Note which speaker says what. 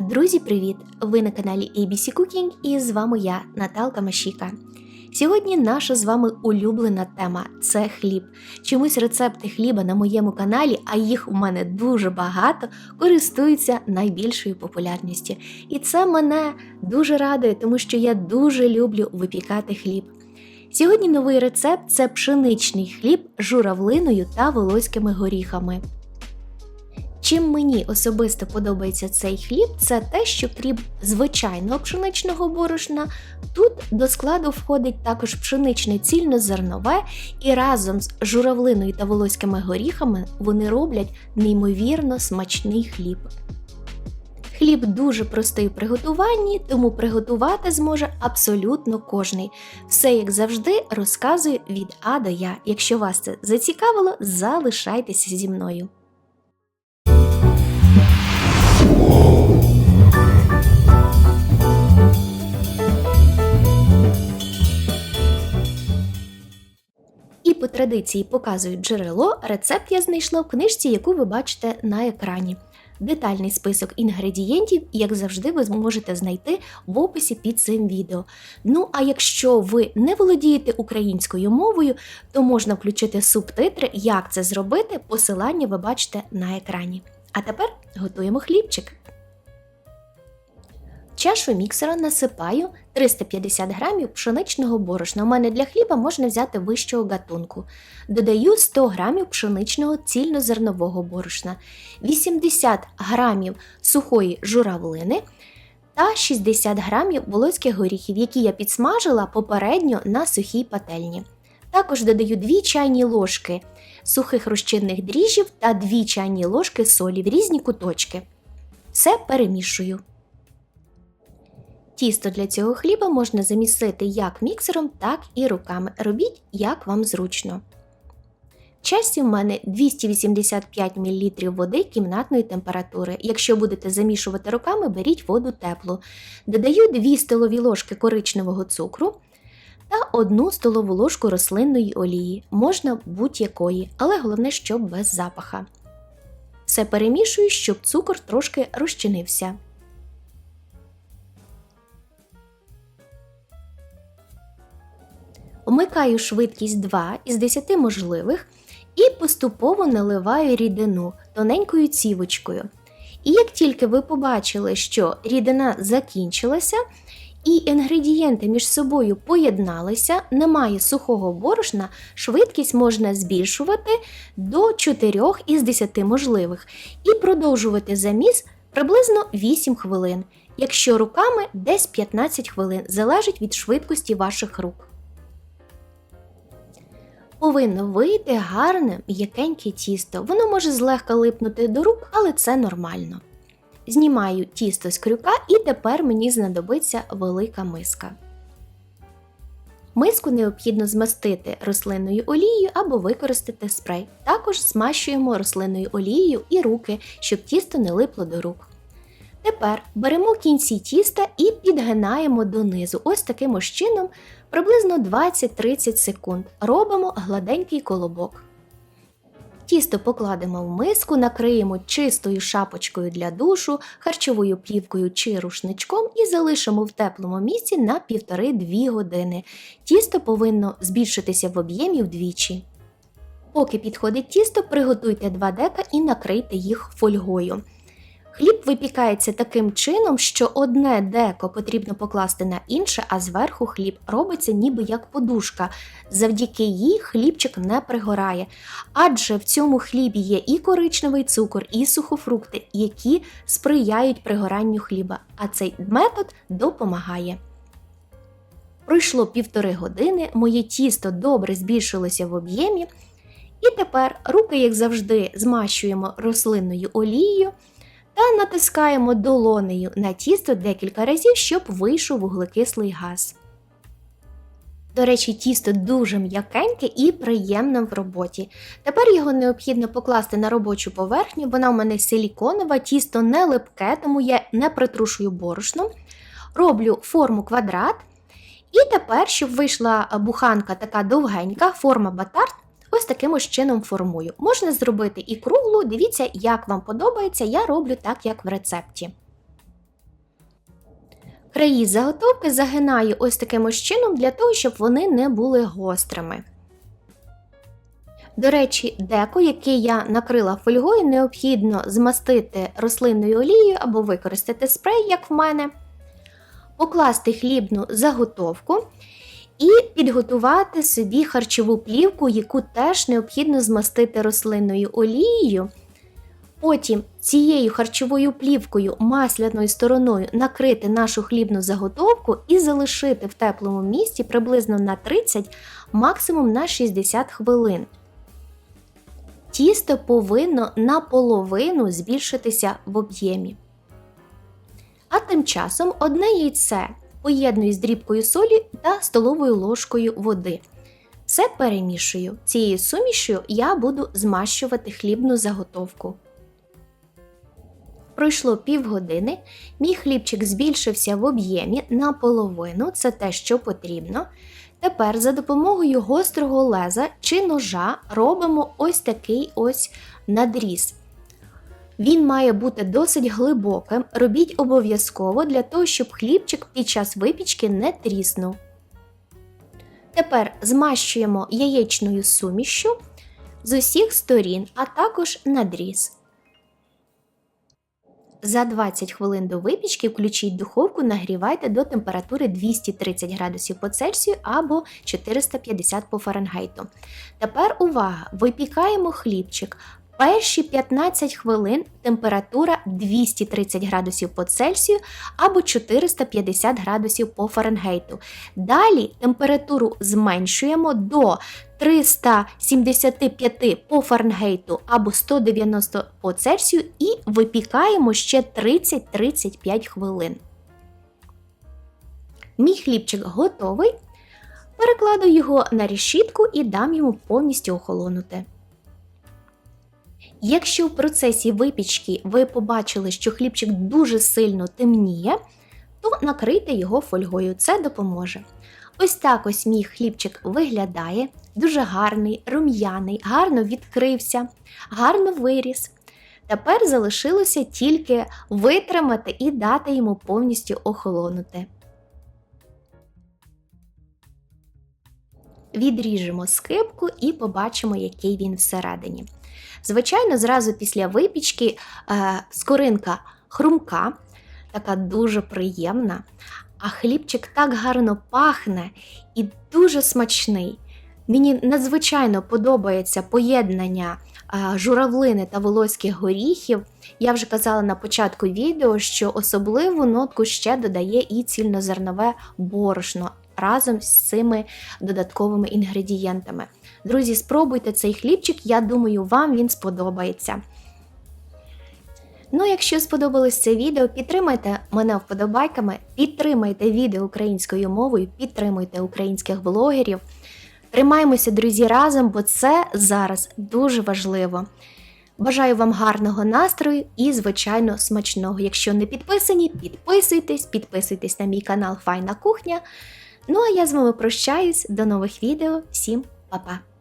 Speaker 1: Друзі, привіт! Ви на каналі ABC Cooking і з вами я, Наталка Машіка. Сьогодні наша з вами улюблена тема це хліб. Чомусь рецепти хліба на моєму каналі, а їх у мене дуже багато, користуються найбільшою популярністю. І це мене дуже радує, тому що я дуже люблю випікати хліб. Сьогодні новий рецепт це пшеничний хліб з журавлиною та волоськими горіхами. Чим мені особисто подобається цей хліб, це те, що крім звичайного пшеничного борошна, тут до складу входить також пшеничне цільнозернове, і разом з журавлиною та волоськими горіхами вони роблять неймовірно смачний хліб. Хліб дуже простий у приготуванні, тому приготувати зможе абсолютно кожний. Все, як завжди, розказую від А до Я. Якщо вас це зацікавило, залишайтеся зі мною. По традиції показую джерело. Рецепт я знайшла в книжці, яку ви бачите на екрані. Детальний список інгредієнтів, як завжди, ви зможете знайти в описі під цим відео. Ну а якщо ви не володієте українською мовою, то можна включити субтитри. Як це зробити? Посилання ви бачите на екрані. А тепер готуємо хлібчик. Чашу міксера насипаю 350 грамів пшеничного борошна. У мене для хліба можна взяти вищого гатунку. Додаю 100 грамів пшеничного цільнозернового борошна, 80 грамів сухої журавлини та 60 грамів волоських горіхів, які я підсмажила попередньо на сухій пательні. Також додаю 2 чайні ложки сухих розчинних дріжджів та 2 чайні ложки солі в різні куточки. Все перемішую. Тісто для цього хліба можна замісити як міксером, так і руками. Робіть, як вам зручно. В часі в мене 285 мл води кімнатної температури. Якщо будете замішувати руками, беріть воду теплу. Додаю 2 столові ложки коричневого цукру та 1 столову ложку рослинної олії. Можна будь-якої, але головне, щоб без запаха. Все перемішую, щоб цукор трошки розчинився. Вмикаю швидкість 2 із 10 можливих і поступово наливаю рідину тоненькою цівочкою. І як тільки ви побачили, що рідина закінчилася, і інгредієнти між собою поєдналися, немає сухого борошна, швидкість можна збільшувати до 4 із 10 можливих і продовжувати заміс приблизно 8 хвилин. Якщо руками десь 15 хвилин, залежить від швидкості ваших рук повинно вийти гарне м'якеньке тісто. Воно може злегка липнути до рук, але це нормально. Знімаю тісто з крюка і тепер мені знадобиться велика миска. Миску необхідно змастити рослинною олією або використати спрей. Також змащуємо рослинною олією і руки, щоб тісто не липло до рук. Тепер беремо кінці тіста і підгинаємо донизу. Ось таким ось чином приблизно 20-30 секунд. Робимо гладенький колобок. Тісто покладемо в миску, накриємо чистою шапочкою для душу, харчовою плівкою чи рушничком і залишимо в теплому місці на 1,5-2 години. Тісто повинно збільшитися в об'ємі вдвічі. Поки підходить тісто, приготуйте 2 дека і накрийте їх фольгою. Хліб випікається таким чином, що одне деко потрібно покласти на інше, а зверху хліб робиться ніби як подушка. Завдяки їй хлібчик не пригорає. Адже в цьому хлібі є і коричневий цукор, і сухофрукти, які сприяють пригоранню хліба, а цей метод допомагає. Пройшло півтори години, моє тісто добре збільшилося в об'ємі. І тепер руки, як завжди, змащуємо рослинною олією та натискаємо долонею на тісто декілька разів, щоб вийшов вуглекислий газ. До речі, тісто дуже м'якеньке і приємне в роботі. Тепер його необхідно покласти на робочу поверхню, вона у мене силіконова, тісто не липке, тому я не притрушую борошном. Роблю форму квадрат. І тепер, щоб вийшла буханка така довгенька, форма батарт, ось таким ось чином формую. Можна зробити і круглу, дивіться, як вам подобається, я роблю так, як в рецепті. Краї заготовки загинаю ось таким ось чином для того, щоб вони не були гострими. До речі, деко, яке я накрила фольгою, необхідно змастити рослинною олією або використати спрей, як в мене, покласти хлібну заготовку і підготувати собі харчову плівку, яку теж необхідно змастити рослинною олією. Потім цією харчовою плівкою масляною стороною накрити нашу хлібну заготовку і залишити в теплому місці приблизно на 30, максимум на 60 хвилин. Тісто повинно наполовину збільшитися в об'ємі. А тим часом одне яйце поєдную з дрібкою солі та столовою ложкою води. Все перемішую. Цією сумішю я буду змащувати хлібну заготовку. Пройшло півгодини, мій хлібчик збільшився в об'ємі наполовину, це те, що потрібно. Тепер за допомогою гострого леза чи ножа робимо ось такий ось надріз. Він має бути досить глибоким, робіть обов'язково для того, щоб хлібчик під час випічки не тріснув. Тепер змащуємо яєчною сумішю з усіх сторін, а також надріз. За 20 хвилин до випічки включіть духовку, нагрівайте до температури 230 градусів по Цельсію або 450 по Фаренгейту. Тепер увага! Випікаємо хлібчик. Перші 15 хвилин температура 230 градусів по Цельсію або 450 градусів по Фаренгейту. Далі температуру зменшуємо до 375 по Фаренгейту або 190 по Цельсію і випікаємо ще 30-35 хвилин. Мій хлібчик готовий. Перекладу його на решітку і дам йому повністю охолонути. Якщо в процесі випічки ви побачили, що хлібчик дуже сильно темніє, то накрийте його фольгою, це допоможе. Ось так ось мій хлібчик виглядає, дуже гарний, рум'яний, гарно відкрився, гарно виріс. Тепер залишилося тільки витримати і дати йому повністю охолонути. Відріжемо скибку і побачимо, який він всередині. Звичайно, зразу після випічки е, скоринка хрумка, така дуже приємна, а хлібчик так гарно пахне і дуже смачний. Мені надзвичайно подобається поєднання е, журавлини та волоських горіхів. Я вже казала на початку відео, що особливу нотку ще додає і цільнозернове борошно разом з цими додатковими інгредієнтами. Друзі, спробуйте цей хлібчик, я думаю, вам він сподобається. Ну, якщо сподобалось це відео, підтримайте мене вподобайками, підтримайте відео українською мовою, підтримуйте українських блогерів. Тримаємося, друзі, разом, бо це зараз дуже важливо. Бажаю вам гарного настрою і, звичайно, смачного. Якщо не підписані, підписуйтесь, підписуйтесь на мій канал Файна Кухня. Ну а я з вами прощаюсь, до нових відео. Всім па-па!